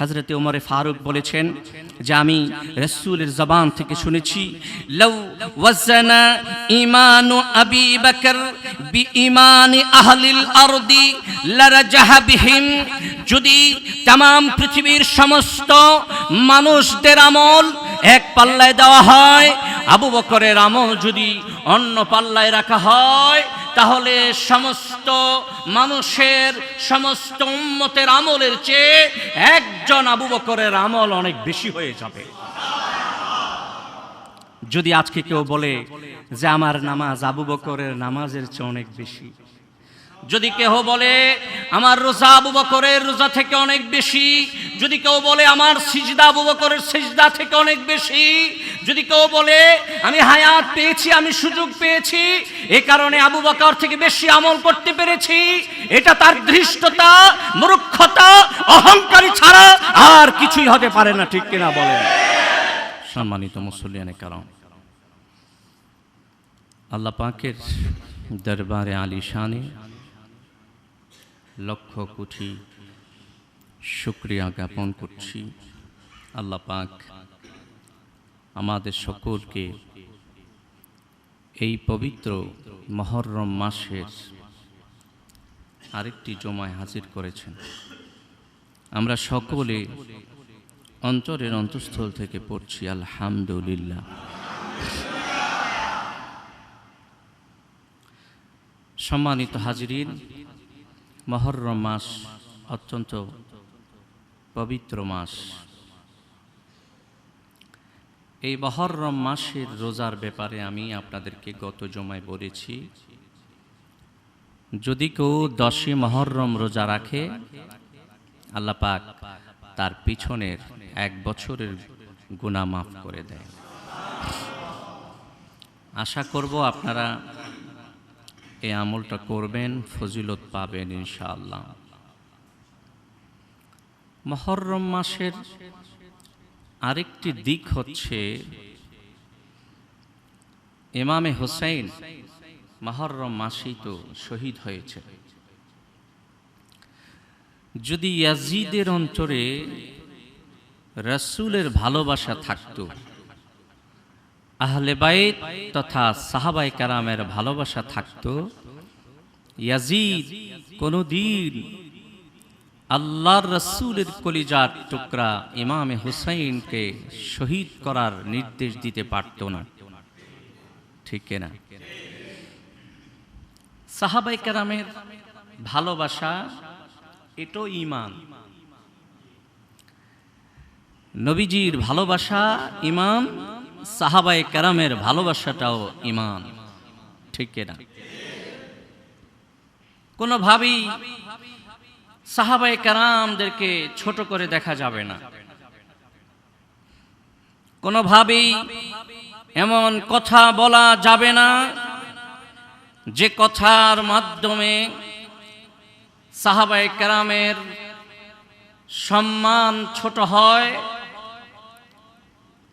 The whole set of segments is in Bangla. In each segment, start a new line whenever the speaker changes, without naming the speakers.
হজরতে ওমরে ফারুক বলেছেন যে আমি রসুলের জবান থেকে শুনেছি, লউ ওয়াজানা ইমানু আবি বকর বি আহলিল আরদি লারাজাহা বিহিম। যদি তাম পৃথিবীর সমস্ত মানুষদের আমল এক পাল্লায় দেওয়া হয় আবু বকরের আমল যদি অন্য পাল্লায় রাখা হয়, তাহলে সমস্ত মানুষের, সমস্ত উম্মতের আমলের চেয়ে একজন আবু বকরের আমল অনেক বেশি হয়ে যাবে। যদি আজকে কেউ বলে যে আমার নামাজ আবু বকরের নামাজের চেয়ে অনেক বেশি যদি কেউ বলে, আমার রোজা আবু বকরের রোজা থেকে অনেক বেশি। যদি কেউ বলে, আমার সিজদা আবু বকরের সিজদা থেকে অনেক বেশি। যদি কেউ বলে, আমি হায়াত পেয়েছি, আমি সুযোগ পেয়েছি, এ কারণে আবু বকর থেকে বেশি আমল করতে পেরেছি। এটা তার ধৃষ্টতা, মূর্খতা, অহংকারী ছাড়া আর কিছুই হতে পারে না, ঠিক কিনা বলেন? সম্মানিত মুসলিয়ানে কারণ আল্লাহ পাকের দরবারে আলী শানে লক্ষ কোটি শুক্রিয়া জ্ঞাপন করছি। আল্লাহ পাক আমাদের সকলকে এই পবিত্র মহরম মাসের আরেকটি জমায় হাজির করেছেন। আমরা সকলে অন্তরের অন্তঃস্থল থেকে পড়ছি, আলহামদুলিল্লাহ। সম্মানিত হাজিরিন মহরম মাস, অত্যন্ত পবিত্র মাস। এই মহরম মাসের রোজার ব্যাপারে আমি আপনাদেরকে গত জমায় বলেছি, যদি কেউ দশই মহরম রোজা রাখে, আল্লাহ পাক তার পিছনের এক বছরের গুণা মাফ করে দেয়। আশা করব আপনারা এই আমলটা করবেন, ফজিলত পাবেন ইনশাআল্লাহ। মহরম মাসের আরেকটি দিক হচ্ছে ইমামে হোসেন মহরম মাসেই তো শহীদ হয়েছে। যদি ইয়াজিদের অন্তরে রসুলের ভালোবাসা থাকতো আহলে বাইত তথা সাহাবাই কারামের ভালোবাসা থাকতো। ইয়াজিদ কোনদিন আল্লাহর রসুলের কলিজার টুকরা ইমামে হুসাইনকে শহীদ করার নির্দেশ দিতে পারত না। ঠিক না সাহাবাই কারামের ভালোবাসা এটাও ইমান নবীজির ভালোবাসা ইমান সাহাবাই কারামের ভালোবাসাটাও ইমান ঠিক না কোনোভাবেই সাহাবাই কারামদেরকে ছোট করে দেখা যাবে না। কোনোভাবেই এমন কথা বলা যাবে না যে কথার মাধ্যমে সাহাবাই কারামের সম্মান ছোট হয়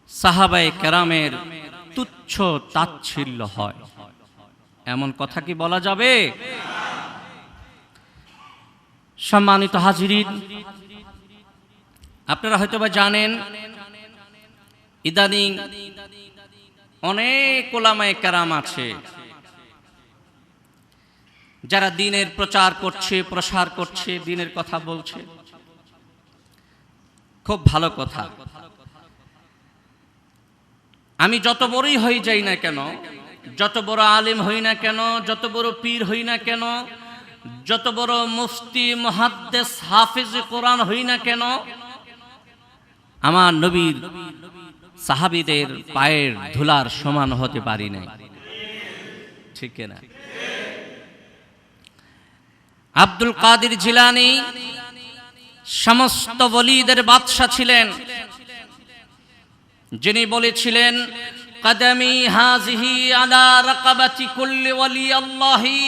সাহাবাই কেরামের তুচ্ছ তাচ্ছিল্য হয়। এমন কথা কি বলা যাবে? সম্মানিত হাজিরিন, আপনারা হয়তোবা জানেন, ইদানিং অনেক ওলামায় কেরাম আছে, যারা দিনের প্রচার করছে, প্রসার করছে, দিনের কথা বলছে। খুব ভালো কথা। আমি যত বড়ই হয়ে যাই না কেন, যত বড় আলিম হই না কেন, যত বড় পীর হই না কেন, যত বড় মুফতি, মহাদ্দেস, হাফিজ কোরআন হই না কেন, আমার নবীর সাহাবিদের পায়ের ধুলার সমান হতে পারি নাই। ঠিক না আব্দুল কাদির জিলানি, সমস্ত বলিদের বাদশাহ ছিলেন। যিনি বলেছিলেন, কদমি হাজিহি আলা রাকাবাতি কুল্লি ওয়ালি আল্লাহি।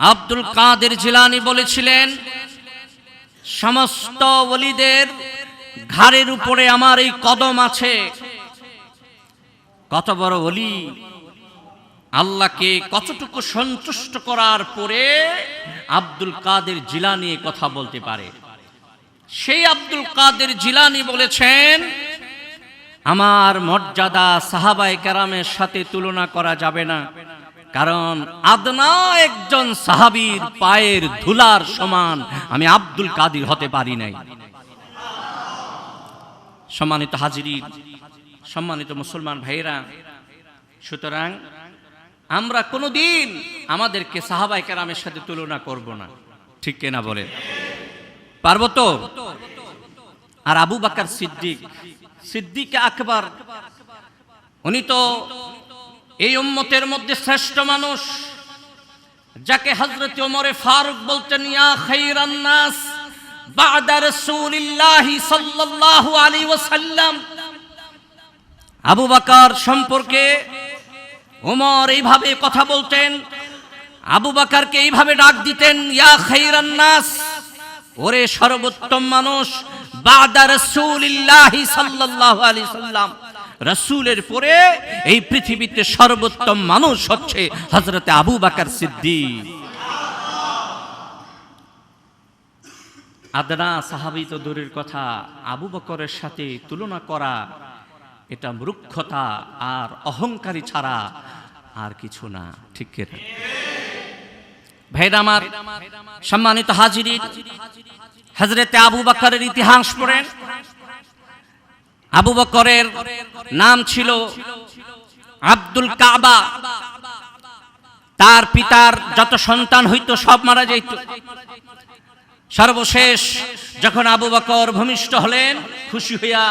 আব্দুল কাদের জিলানি বলেছিলেন, সমস্ত ওলিদের ঘাড়ের উপরে আমার এই কদম আছে। কত বড় ওলি আল্লাহকে কতটুকু সন্তুষ্ট করার পরে আব্দুল কাদের জিলানি কথা বলতে পারে। সেই আব্দুল কাদের জিলানি বলেছেন, আমার মর্যাদা সাহাবাই কেরামের সাথে তুলনা করা যাবে না। কারণ আদনা একজন সাহাবীর পায়ের ধুলার সমান আমি আব্দুল কাদির হতে পারি নাই। সম্মানিত হাজিরি সম্মানিত মুসলমান ভাইরা সুতরাং আমরা কোনোদিন আমাদেরকে সাহাবাই কেরামের সাথে তুলনা করব না। ঠিক কেনা বলেন? পারব তো আর আবু বাকার সিদ্দিক। সিদ্দিক আকবর। উনি তো এই উম্মতের মধ্যে শ্রেষ্ঠ মানুষ, যাকে হজরত ওমরে ফারুক বলতেন, ইয়া খাইরান বাদা রাসূলিল্লাহি সাল্লাল্লাহু আলাইহি ওয়াসাল্লাম। আবু বকর সম্পর্কে ওমর এইভাবে কথা বলতেন, আবু বকরকে এইভাবে ডাক দিতেন, ইয়া খাইরান নাস ওরে সর্বোত্তম মানুষ, বাদা রাসূলিল্লাহি সাল্লাল্লাহু আলাইহি সাল্লাম। রাসূলের পরে এই পৃথিবীতে সর্বোত্তম মানুষ হচ্ছে হযরতে আবু বকর সিদ্দিক। আদনা সাহাবি তো দূরের কথা, আবু বকরের সাথে তুলনা করা, এটা মূর্খতা আর অহংকারী ছাড়া আর কিছু না, ঠিক কিনা? ভাইরা সম্মানিত হাজিরি হজরতে আবু বকরের ইতিহাস পড়েন। আবু বকরের নাম ছিল আব্দুল কাবা। তার পিতার যত সন্তান হইতো সব মারা যাইত। সর্বশেষ যখন আবু বকর ভূমিষ্ঠ হলেন, খুশি হইয়া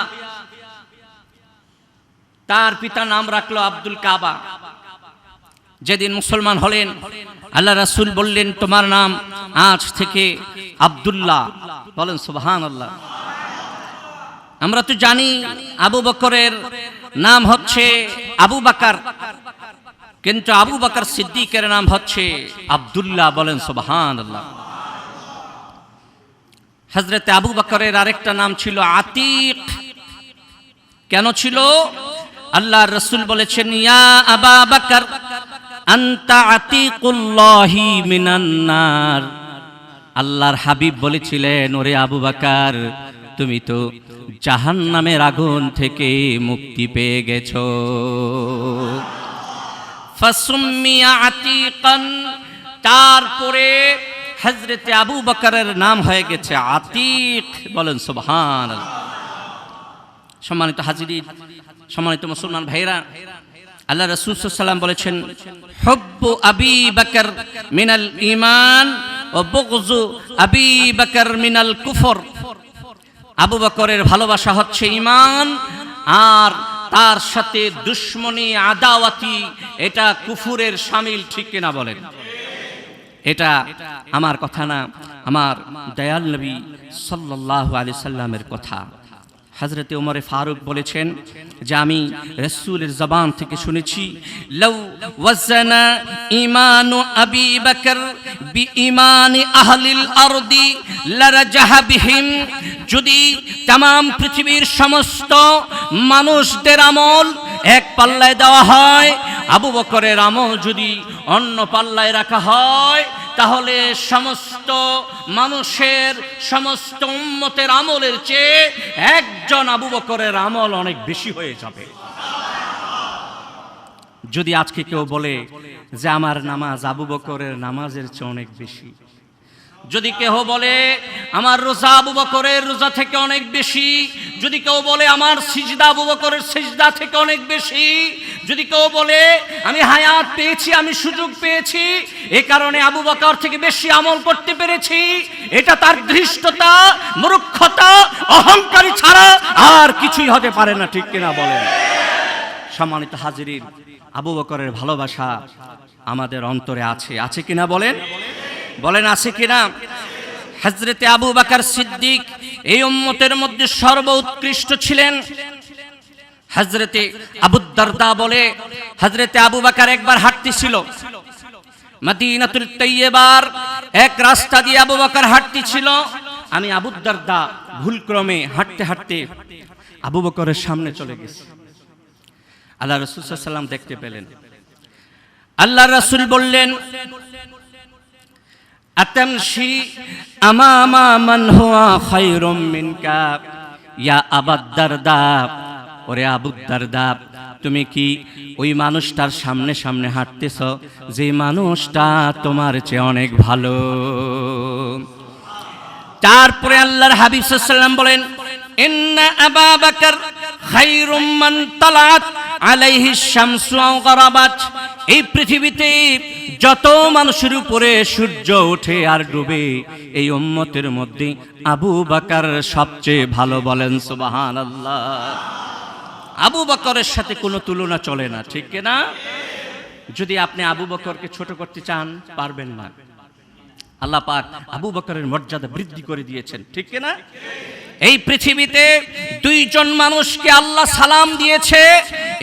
তার পিতা নাম রাখল আব্দুল কাবা। যেদিন মুসলমান হলেন, আল্লাহ রাসূল বললেন, তোমার নাম আজ থেকে আবদুল্লাহ। বলেন সুবহান আল্লাহ আমরা তো জানি আবু বকরের নাম হচ্ছে আবু বাকার, কিন্তু আবু বাকার সিদ্দিকের নাম হচ্ছে আব্দুল্লাহ, বলেন সুবহান আল্লাহ হজরতে আবু বকরের আরেকটা নাম ছিল আতিক। কেন ছিল? আল্লাহ রসুল বলেছেন, ইয়া আবা বাকর। আতিকুল্লাহি মিনান্নার আল্লাহর হাবিব বলেছিলেন, ওরে আবু বাকার, তুমি তো জাহান্নামের আগুন থেকে মুক্তি পেয়ে গেছো। তারপরে হজরতে আবু বকরের নাম হয়ে গেছে আতিক। বলেন সুবহান সম্মানিত হাজিরি সম্মানিত মুসলমান ভাইরা আল্লাহ রসুল সাল্লাম বলেছেন হব্বু আবি বকর মিনাল ইমান ও বগজু আবি বকর মিনাল কুফর। আবু বকরের ভালোবাসা হচ্ছে ইমান আর তার সাথে দুশ্মনী, আদাওয়াতি, এটা কুফুরের সামিল ঠিক কিনা বলেন? এটা আমার কথা না, আমার দয়াল নবী সাল্লাল্লাহু আলাইহি সাল্লামের কথা। হজরতে উমরে ফারুক বলেছেন যে আমি রসুলের জবান থেকে শুনেছি, লউ ইমান বকর ইমানি আহলিল আরদি যদি তাম পৃথিবীর সমস্ত মানুষদের আমল এক পাল্লায় দেওয়া হয়, আবু বকরের আমল যদি অন্য পাল্লায় রাখা হয়, তাহলে সমস্ত মানুষের, সমস্ত উম্মতের আমলের চেয়ে একজন আবু বকরের আমল অনেক বেশি হয়ে যাবে। যদি আজকে কেউ বলে যে আমার নামাজ আবু বকরের নামাজের চেয়ে অনেক বেশি। যদি কেহ বলে, আমার রোজা আবু বকরের রোজা থেকে অনেক বেশি। যদি কেউ বলে, আমার সিজদা আবু বকরের সিজদা থেকে অনেক বেশি। যদি কেউ বলে, আমি হায়াত পেয়েছি, আমি সুযোগ পেয়েছি, এ কারণে আবু বকর থেকে বেশি আমল করতে পেরেছি। এটা তার ধৃষ্টতা, মূর্খতা, অহংকারী ছাড়া আর কিছুই হতে পারে না, ঠিক কিনা বলেন? সম্মানিত হাজিরিন, আবু বকরের ভালোবাসা আমাদের অন্তরে আছে আছে কিনা বলেন? বলেন, আছে কিনা? হজরতে আবু বাকার সিদ্দিক এই উম্মতের মধ্যে সর্বোৎকৃষ্ট ছিলেন। হজরতে আবুদ্দারদা বলে হজরতে আবু বাকার একবার হাঁটতেছিল। মদিনাতুল তৈয়বার এক রাস্তা দিয়ে আবু বাকার হাঁটতেছিল। আমি আবুদ্দারদা ভুলক্রমে হাঁটতে হাঁটতে আবু বকরের সামনে চলে গেছি। আল্লাহ রসুল সাল্লাম দেখতে পেলেন। আল্লাহ রসুল বললেন আতামশি আমামা মান হুয়া খায়রুম মিনকা। ইয়া আবাদ ওরে আবু দারদা, তুমি কি ওই মানুষটার সামনে সামনে হাঁটতেছ? যে মানুষটা তোমার চেয়ে অনেক ভালো। তারপরে আল্লাহর হাবিব সাল্লাম বলেন, ইন্না আবা বাকর খায়রুম মান তালাত আলাইহি শামসু আও গারাবাত। এই পৃথিবীতে যত মানুষের উপরে সূর্য ওঠে আর ডুবে, এই উম্মতের মধ্যে আবু বাকার সবচেয়ে ভালো বলেন, সুবহানাল্লাহ। আবু বকরের সাথে কোনো তুলনা চলে না, ঠিক না যদি আপনি আবু বকরকে ছোট করতে চান, পারবেন না। আল্লাহ পাক আবু বকরের মর্যাদা বৃদ্ধি করে দিয়েছেন, ঠিক না এই পৃথিবীতে দুইজন মানুষকে আল্লাহ সালাম দিয়েছে,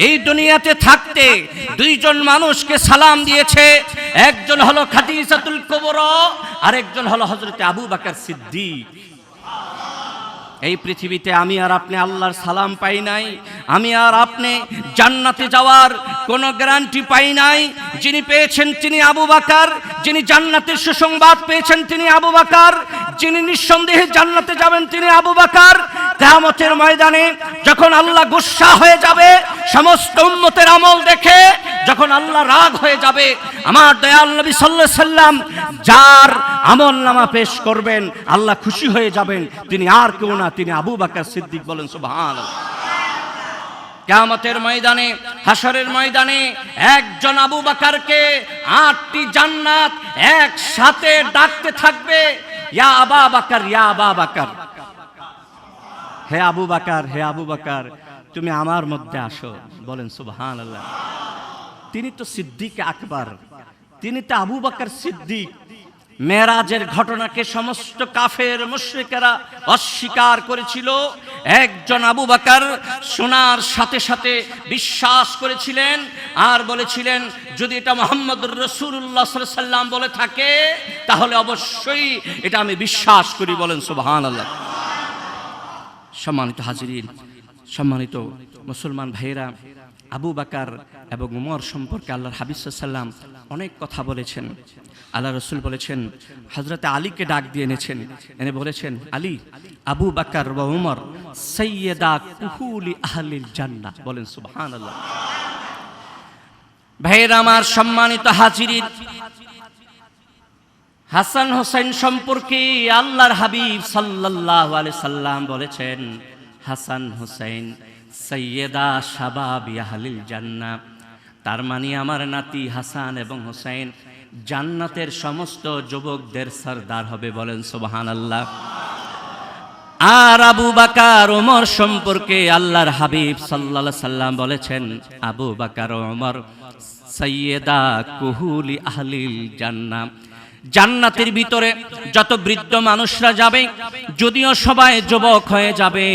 এই দুনিয়াতে থাকতে দুইজন মানুষকে সালাম দিয়েছে। একজন হলো খাদিজাতুল কুবরা, আরেকজন হলো হযরতে আবু বকর সিদ্দিক। এই পৃথিবীতে আমি আর আপনি আল্লাহর সালাম পাই নাই, আমি আর আপনি জান্নাতে যাওয়ার কোনো গ্যারান্টি পাই নাই। যিনি পেয়েছেন তিনি আবু বাকার, যিনি জান্নাতের সুসংবাদ পেয়েছেন তিনি আবু বাকার যিনি নিঃসন্দেহে জান্নাতে যাবেন তিনি আবু বাকার। কেয়ামতের ময়দানে যখন আল্লাহ গুসা হয়ে যাবে, সমস্ত উম্মতের আমল দেখে যখন আল্লাহ রাগ হয়ে যাবে, আমার দয়াল নবী আলাইহি সাল্লাম যার আমল নামা পেশ করবেন, আল্লাহ খুশি হয়ে যাবেন, তিনি আর কেউ না, তিনি আবু বাকার সিদ্দিক বলেন সুবহান কেয়ামতের ময়দানে হাসরের ময়দানে একজন আবু বাকারকে আটটি জান্নাত একসাথে ডাকতে থাকবে হে আবু বাকার, হে আবু বাকার, তুমি আমার মধ্যে আসো। বলেন সুবহান আল্লাহ তিনি তো সিদ্দিক আকবর। তিনি তো আবু বাকার সিদ্দিক। মেরাজের ঘটনাকে সমস্ত কাফের মুশরিকেরা অস্বীকার করেছিল। একজন আবু বাকার শোনার সাথে সাথে বিশ্বাস করেছিলেন আর বলেছিলেন, যদি এটা মোহাম্মদ রসুল্লাহ সাল্লাম বলে থাকে, তাহলে অবশ্যই এটা আমি বিশ্বাস করি। বলেন সুবহান আল্লাহ সম্মানিত হাজিরিন, সম্মানিত মুসলমান ভাইয়েরা, আবু বাকার এবং উমর সম্পর্কে আল্লাহর হাবিসাল্লাম অনেক কথা বলেছেন। আল্লাহ রসুল বলেছেন হজরতে আলীকে ডাক দিয়ে এনেছেন। এনে বলেছেন, আলী, আবু বাকার বা উমর সৈয়দা কুহুলি আহলিল জান্না বলেন সুবহান আল্লাহ ভাইয়েরা আমার সম্মানিত হাজিরিন, হাসান হোসেন সম্পর্কে আল্লাহর হাবিব সাল্লাল্লাহু আলাইহি সাল্লাম বলেছেন, হাসান হোসেন সৈয়দা শাবাব ইয়াহলিল জান্নাহ। তার মানে আমার নাতি হাসান এবং হোসেন জান্নাতের সমস্ত যুবকদের সর্দার হবে বলেন সোবাহান সুবহানাল্লাহ। আর আবু বাকার ওমর সম্পর্কে আল্লাহর হাবিব সাল্লাল্লাহু সাল্লাম বলেছেন, আবু বাকার ওমর সৈয়দা কুহুলি আহলিল জান্নাম জান্নাতের ভিতরে যত বৃদ্ধ মানুষরা যাবে, যদিও সবাই যুবক হয়ে যাবে,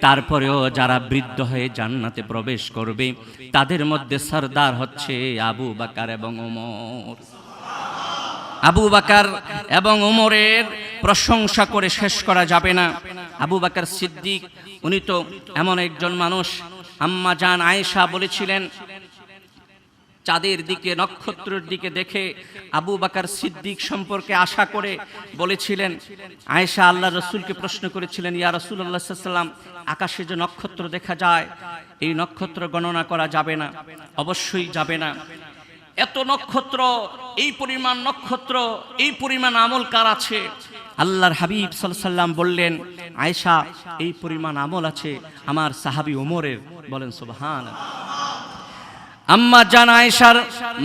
তারপরেও যারা বৃদ্ধ হয়ে জান্নাতে প্রবেশ করবে, তাদের মধ্যে সর্দার হচ্ছে আবু বাকার এবং ওমর। আবু বাকার এবং ওমরের প্রশংসা করে শেষ করা যাবে না। আবু বাকার সিদ্দিক, উনি তো এমন একজন মানুষ। আম্মা জান আয়েশা বলেছিলেন, চাঁদের দিকে, নক্ষত্রের দিকে দেখে আবু বাকার সিদ্দিক সম্পর্কে আশা করে বলেছিলেন, আয়েশা আল্লাহ রসুলকে প্রশ্ন করেছিলেন, ইয়া রসুল আল্লাহ সাল্লাম আকাশে যে নক্ষত্র দেখা যায়, এই নক্ষত্র গণনা করা যাবে না, অবশ্যই যাবে না। এত নক্ষত্র, এই পরিমাণ নক্ষত্র, এই পরিমাণ আমল কার আছে? আল্লাহর হাবিব সাল্লাম বললেন, আয়েশা, এই পরিমাণ আমল আছে আমার সাহাবি ওমরের। বলেন সুবহান আম্মা জান আয়েশার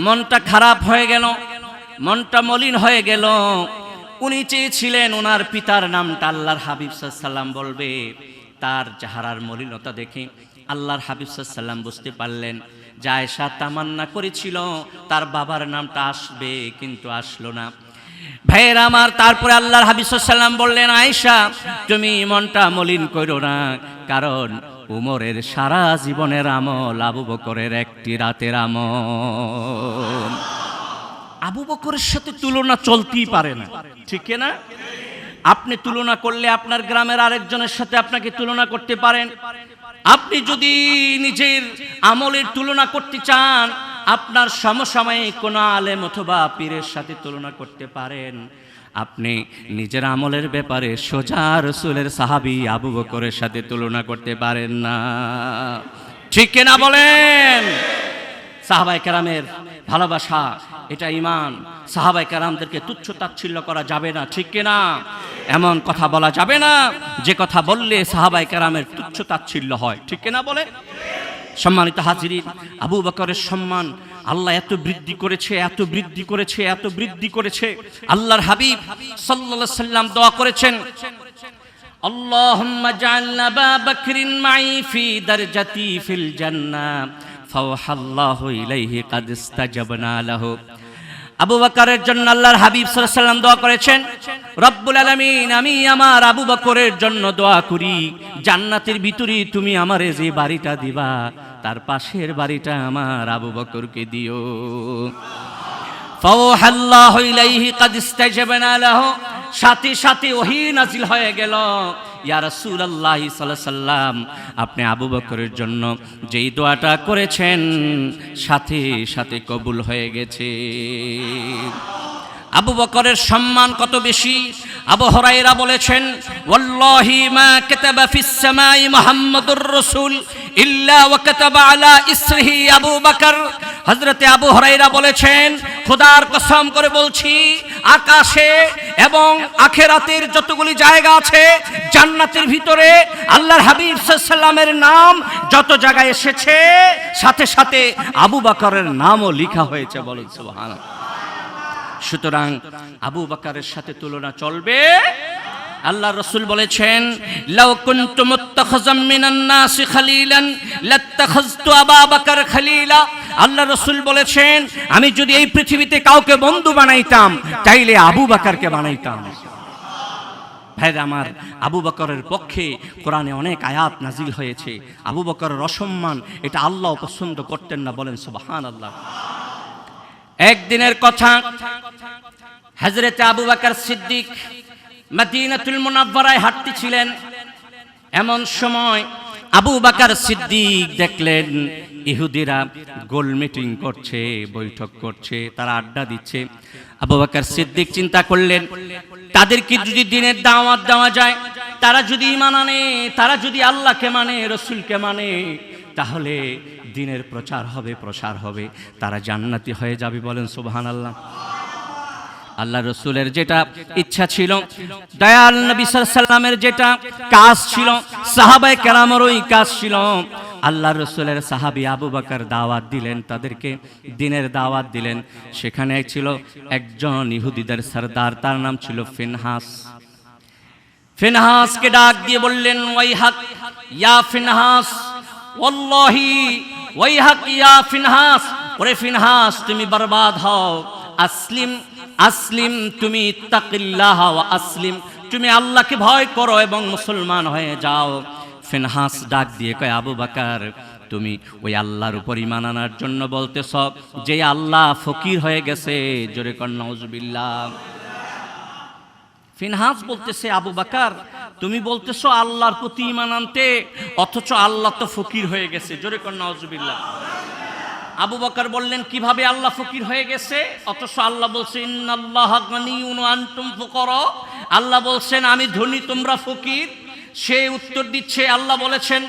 মনটা খারাপ হয়ে গেল, মনটা মলিন হয়ে গেল। উনি চেয়েছিলেন ওনার পিতার নামটা আল্লাহর হাবিব সাল্লাম বলবে। তার চেহারার মলিনতা দেখে আল্লাহর হাবিব সাল্লাম বুঝতে পারলেন আয়েশা তামান্না করেছিল, তার বাবার নামটা আসবে, কিন্তু আসলো না। ভাইয়ের আমার, তারপরে আল্লাহর হাবিব সাল্লাম বললেন, আয়েশা, তুমি মনটা মলিন করো না, কারণ উমরের সারা জীবনের আমল আবু বকরের একটি রাতের আমল। আবু বকরের সাথে তুলনা চলতেই পারে না, ঠিক না? আপনি তুলনা করলে আপনার গ্রামের আরেকজনের সাথে আপনাকে তুলনা করতে পারেন। আপনি যদি নিজের আমলের তুলনা করতে চান, আপনার সমসাময়িক কোনো আলেম অথবা পীরের সাথে তুলনা করতে পারেন। আপনি নিজের আমলের ব্যাপারে সোজা রসুলের সাহাবি আবু বকরের সাথে তুলনা করতে পারেন না। ঠিক কিনা বলেন? সাহাবাই কেরামের ভালোবাসা এটা ইমান সাহাবাই কেরামদেরকে তুচ্ছ তাচ্ছিল্য করা যাবে না ঠিক কিনা এমন কথা বলা যাবে না যে কথা বললে সাহাবাই কেরামের তুচ্ছ তাচ্ছিল্য হয় ঠিক কিনা বলে সম্মানিত হাজিরিন আবু বকরের সম্মান আল্লাহ এত বৃদ্ধি করেছে এত বৃদ্ধি করেছে এত বৃদ্ধি করেছে আল্লাহর হাবিব সাল্লাল্লাহু সাল্লাম দোয়া করেছেন اللهم اجعل ابا بكر معي في درجتي في الجنه ফাওহাল্লাহু ইলাইহি কাদ ইস্তাজাবনা আবু বকরের জন্য আল্লাহর হাবিব সাল্লাম দোয়া করেছেন, রব্বুল আমি আমার আবু বকরের জন্য দোয়া করি। জান্নাতের ভিতরে তুমি আমারে যে বাড়িটা দিবা, তার পাশের বাড়িটা আমার আবু বকরকে দিও। ফাওহাল্লাহু ইলাইহি কাদ ইস্তাজাবনা লাহু। সাথে সাথে ওহি নাজিল হয়ে গেল। ইয়া আলাইহি সাল্লাম, আপনি আবু বকরের জন্য যেই দোয়াটা করেছেন, সাথে সাথে কবুল হয়ে গেছে। আবু বকরের সম্মান কত বেশি? আবু হরাইরা বলেছেন, ওয়াল্লাহি মা কাতাবা ফিস সামাই মুহাম্মাদুর রাসূল ইল্লা ওয়া কাতাবা আলা ইসরিহি আবু বকর। হযরতে আবু হরাইরা বলেছেন, খোদার কসম করে বলছি, আকাশে এবং আখেরাতের যতগুলি জায়গা আছে, জান্নাতের ভিতরে আল্লাহর হাবিব সাল্লামের নাম যত জায়গায় এসেছে, সাথে সাথে আবু বকরের নামও লেখা হয়েছে। বলুন, সুবহানাল্লাহ। সুতরাং আবু বাকারের সাথে তুলনা চলবে। আল্লাহ রসুল বলেছেন, লাউ কুনতু মুত্তাখাযাম মিনান নাসি খালিলান আল্লাহ রসুল বলেছেন, আমি যদি এই পৃথিবীতে কাউকে বন্ধু বানাইতাম, তাইলে আবু বাকারকে বানাইতাম। ভাই আমার, আবু বকরের পক্ষে কোরআনে অনেক আয়াত নাজিল হয়েছে। আবু বকরের অসম্মান, এটা আল্লাহ পছন্দ করতেন না, বলেন সুবহান আল্লাহ একদিনের কথা হজরতে আবু বাকর সিদ্দিক মদিনাতুল মুনাব্বারায় হাঁটতেছিলেন। এমন সময় আবু বাকার সিদ্দিক দেখলেন, ইহুদিরা গোল মিটিং করছে, বৈঠক করছে, তারা আড্ডা দিচ্ছে। আবু বাকার সিদ্দিক চিন্তা করলেন তাদেরকে যদি দিনের দাওয়াত দেওয়া যায়? তারা যদি ইমান তারা যদি আল্লাহকে মানে রসুলকে মানে তাহলে দিনের প্রচার হবে, প্রসার হবে, তারা জান্নাতি হয়ে যাবে বলেন সুবহান আল্লাহ আল্লাহ রসুলের যেটা ইচ্ছা ছিল, দয়াল নবী যেটা কাজ ছিল সাহাবাই কেরামের ওই কাজ ছিল। আল্লাহ রসুলের সাহাবি আবু বাকার দাওয়াত দিলেন, তাদেরকে দিনের দাওয়াত দিলেন। সেখানে ছিল একজন ইহুদিদের সর্দার, তার নাম ছিল ফিনহাস। ফিনহাসকে ডাক দিয়ে বললেন ওয়াইহাক ইয়া ফিনহাস ওয়াল্লাহি ওয়াইহাক ইয়া ফিনহাস। ওরে ফিনহাস, তুমি বরবাদ হও। আসলিম আসলিম, তুমি ইত্তাকিল্লাহ ওয়া আসলিম। তুমি আল্লাহকে ভয় করো এবং মুসলমান হয়ে যাও। ফিনহাস ডাক দিয়ে কয়, আবু বাকার, তুমি ওই আল্লাহর উপর ইমান আনার জন্য বলতেছ, যে আল্লাহ ফকির হয়ে গেছে? জোরে কর নওজুবিল্লাহ ফিনহাস বলতেছে, আবু বাকার, তুমি বলতেছো আল্লাহর প্রতি ইমান আনতে, অথচ আল্লাহ তো ফকির হয়ে গেছে। জোরে কর আবু বাকার বললেন, কীভাবে আল্লাহ ফকির হয়ে গেছে? অথচ আল্লাহ বলছে আল্লাহ আল্লাহ বলছেন, আমি ধনী, তোমরা ফকির। সে উত্তর দিচ্ছে, আল্লাহ বলেছেন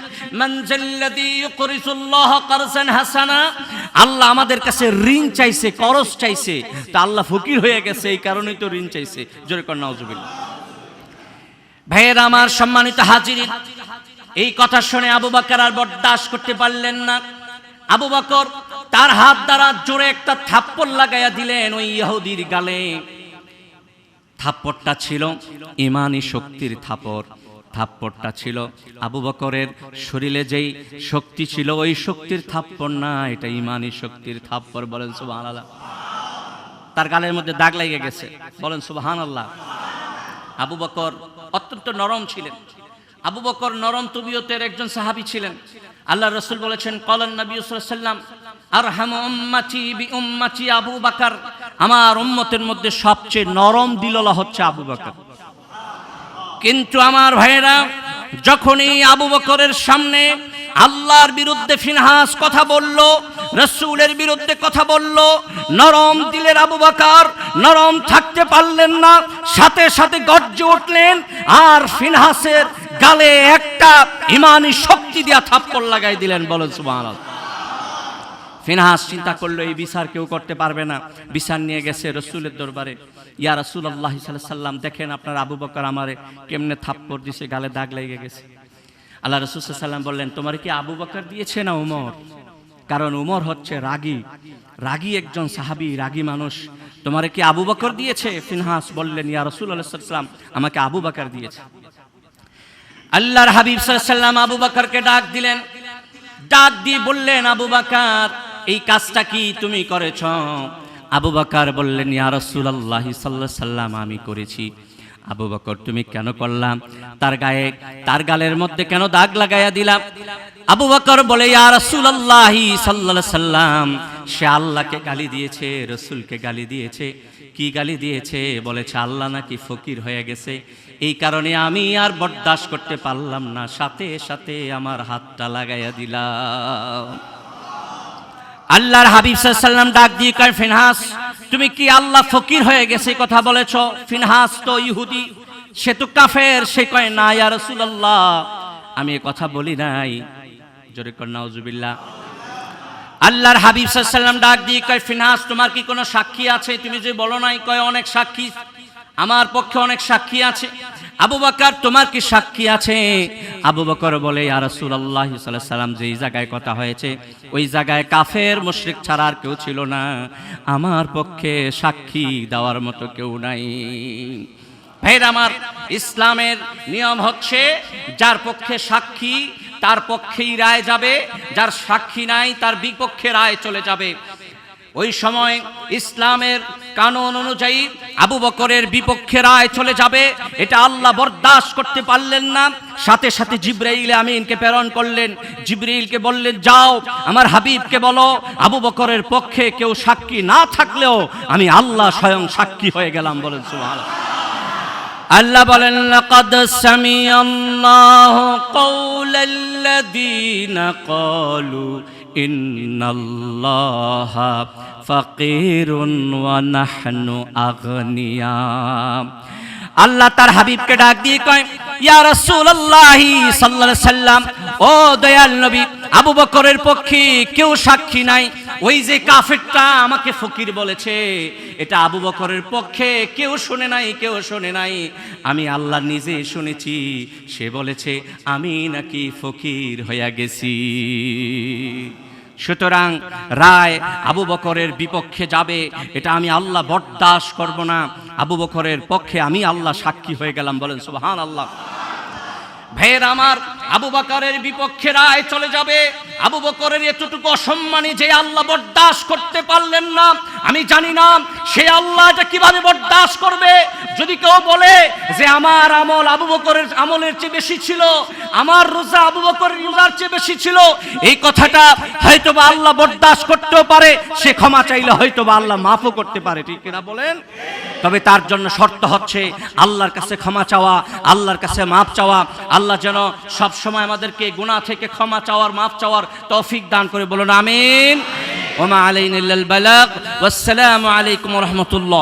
আল্লাহ আমাদের কাছে ঋণ চাইছে, করজ চাইছে। তা আল্লাহ ফকির হয়ে গেছে, এই কারণেই তো ঋণ চাইছে। জোরে কর ভাইয়ের আমার সম্মানিত হাজির এই কথা শুনে আবু বকর আর বরদাস্ত করতে পারলেন না। আবু বাকর তার হাত দ্বারা জোরে একটা থাপ্পড় লাগাইয়া দিলেন ওই ইহুদির গালে। থাপ্পড়টা ছিল ইমানি শক্তির থাপড় থাপ্পড়টা ছিল। আবু বকরের শরীরে যেই শক্তি ছিল, ওই শক্তির থাপ্পড় না, এটা ইমানি শক্তির থাপ্পড়, বলেন সুবহানাল্লাহ। তার গালের মধ্যে দাগ লেগে গেছে, বলেন সুবহানাল্লাহ। আবু বকর অত্যন্ত নরম ছিলেন। আবু বকর নরম তবিয়তের একজন সাহাবী ছিলেন। আল্লাহ রসুল বলেছেন, কলান নবী সাল্লাম আর উম্মাতি বি উম্মাতি আবু বাকার। আমার উম্মতের মধ্যে সবচেয়ে নরম দিললা হচ্ছে আবু বাকর। কিন্তু আমার ভাইয়েরা, যখনই আবু বকরের সামনে আল্লাহর বিরুদ্ধে ফিনহাস কথা বলল, রসুলের বিরুদ্ধে কথা বলল, নরম দিলের আবু বাকার, নরম থাকতে পারলেন না, সাথে সাথে গর্জে উঠলেন, আর ফিনহাসের গালে একটা ইমানি শক্তি দিয়া থাপ্পড় লাগাই দিলেন, বলেন সুবহানাল্লাহ। ফিনহাস চিন্তা করল, এই বিচার কেউ করতে পারবে না। বিচার নিয়ে গেছে রসুলের দরবারে। ইয়া রসুল আল্লাহ সাল্লাম, দেখেন আপনার আবু বকর আমারে কেমনে থাপ্পড় দিছে, গালে দাগ লেগে গেছে। আল্লাহ রসুল সাল্লাম বললেন, তোমার কি আবু বকর দিয়েছে না উমর? কারণ উমর হচ্ছে রাগী রাগী একজন সাহাবি, রাগী মানুষ। তোমারে কি আবু বকর দিয়েছে? ফিনহাস বললেন, ইয়া রসুল আল্লাহ সাল্লাম, আমাকে আবু বকর দিয়েছে। আল্লাহর হাবিব সাল্লাম আবু বাকারকে ডাক দিলেন। ডাক দিয়ে বললেন, আবু বাকার, এই কাজটা কি তুমি করেছ? আবু বাকার বললেন, ইয়া রাসূলুল্লাহ সাল্লাল্লাহু সাল্লাম, আমি করেছি। আবু বকর, তুমি কেন করলাম তার গায়ে, তার গালের মধ্যে কেন দাগ লাগাইয়া দিলাম আবু বকর বলে, ইয়া রাসূলুল্লাহ সাল্লাল্লাহু সাল্লাম, সে আল্লাহকে গালি দিয়েছে, রসুলকে গালি দিয়েছে। কি গালি দিয়েছে? বলেছে, আল্লাহ নাকি ফকির হয়ে গেছে। এই কারণে আমি আর বরদাস্ত করতে পারলাম না। সাথে সাথে আমার হাতটা লাগাইয়া দিলাম। আল্লাহর হাবিব সাল্লাম ডাক দিয়ে কয়, ফিনহাস, তুমি কি আল্লাহ ফকির হয়ে গেছে কথা বলেছ? ফিনহাস তো ইহুদি, সে তো কাফের, সে কয়, না, ইয়া রাসূলুল্লাহ। আমি কথা বলি নাই। জোরে কর, নাউজুবিল্লাহ। আল্লাহর হাবিব সাল্লাম ডাক দিয়ে কয়, ফিনহাস, তোমার কি কোনো সাক্ষী আছে? তুমি যে বলো নাই, কয়, অনেক সাক্ষী। আমার পক্ষে অনেক সাক্ষী আছে। আবু বকর, তোমার কি সাক্ষী আছে? আবু বকর বলে, ইয়া সাল্লাল্লাহু আলাইহি সাল্লাম, যেই জায়গায় কথা হয়েছে, ওই জায়গায় কাফের, মুশরিক ছাড়া আর কেউ ছিল না। আমার পক্ষে সাক্ষী দেওয়ার মতো কেউ নাই। ভাইর আমার ইসলামের নিয়ম হচ্ছে, যার পক্ষে সাক্ষী, তার পক্ষেই রায় যাবে। যার সাক্ষী নাই, তার বিপক্ষে রায় চলে যাবে। ওই সময় ইসলামের কানুন অনুযায়ী আবু বকরের বিপক্ষে রায় চলে যাবে। এটা আল্লাহ বরদাস্ত করতে পারলেন না। সাথে সাথে জিব্রাইল আমিনকে প্রেরণ করলেন। জিব্রাইলকে বললেন, যাও, আমার হাবিবকে বলো, আবু বকরের পক্ষে কেউ সাক্ষী না থাকলেও আমি আল্লাহ স্বয়ং সাক্ষী হয়ে গেলাম। বলেন, সুবহানাল্লাহ। আল্লাহ বলেন, লাকাদ সামিয়াল্লাহু কাওলাল্লাযীনা ক্বালু নাহনু আগনিয়া। আল্লাহ তার হাবিবকে ডাক দিয়ে কয়, ইয়া রাসূলুল্লাহি সাল্লাল্লাহু আলাইহি সাল্লাম, ও দয়াল নবী, আবু বকরের পক্ষে কেউ সাক্ষী নাই। ওই যে কাফেরটা আমাকে ফকির বলেছে, এটা আবু বকরের পক্ষে কেউ শুনে নাই, কেউ শোনে নাই। আমি আল্লাহ নিজে শুনেছি, সে বলেছে, আমি নাকি ফকির হইয়া গেছি। সুতরাং রায় আবু বকরের বিপক্ষে যাবে, এটা আমি আল্লাহ বরদাস করব না। আবু বকরের পক্ষে আমি আল্লাহ সাক্ষী হয়ে গেলাম, বলেন সুবহান আল্লাহ ভের আমার আবু বকরের বিপক্ষে রায় চলে যাবে। আবু বকরের এতটুকু অসম্মানী যে আল্লাহ বরদাস্ত করতে পারলেন না, আমি জানি না সে আল্লাহ এটা কীভাবে বরদাস্ত করবে। যদি কেউ বলে যে আমার আমল আবু বকরের আমলের চেয়ে বেশি ছিল, আমার রোজা আবু বকরের রোজার চেয়ে বেশি ছিল, এই কথাটা হয়তো বা আল্লাহ বরদাস্ত করতেও পারে, সে ক্ষমা চাইলে হয়তো বা আল্লাহ মাফও করতে পারে, ঠিক কিনা বলেন? তবে তার জন্য শর্ত হচ্ছে আল্লাহর কাছে ক্ষমা চাওয়া, আল্লাহর কাছে মাফ চাওয়া, আল্লাহ যেন সব সময় আমাদেরকে গুণা থেকে ক্ষমা চাওয়ার, মাফ চাওয়ার তৌফিক দান করে বলুন, আমিন। ওমা আলাইন বালাগ। ওয়াসসালামু আলাইকুম রাহমাতুল্লাহ।